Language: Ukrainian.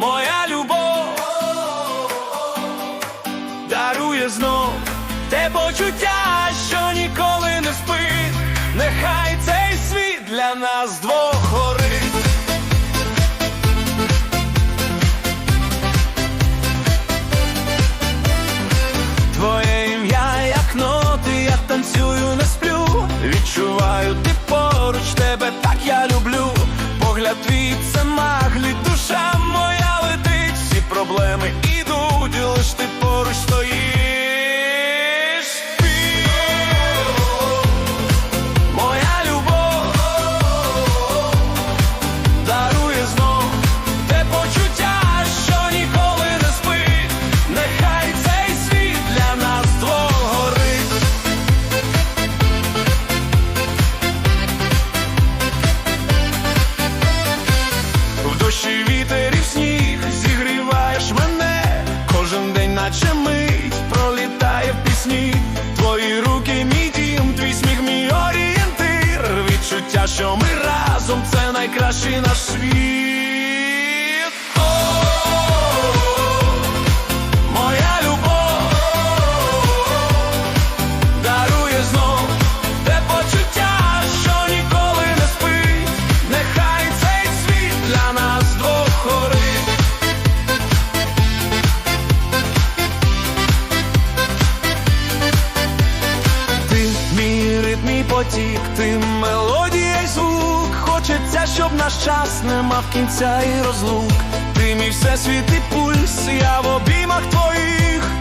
моя любов дарує знов те почуття, що ніколи не спить. Нехай цей світ для нас двох горить. Твоє ім'я, як ноти, я танцюю, не сплю. Відчуваю, ти поруч тебе, так я люблю. Погляд твій це маглі, що ми разом, це найкращий наш світ. Моя любов дарує знов те почуття, що ніколи не спить. Нехай цей світ для нас двох горить. Ти мій потік, ти мелодія. Хочеться, щоб наш час не мав кінця і розлук. Ти мій всесвіт і пульс, я в обіймах твоїх.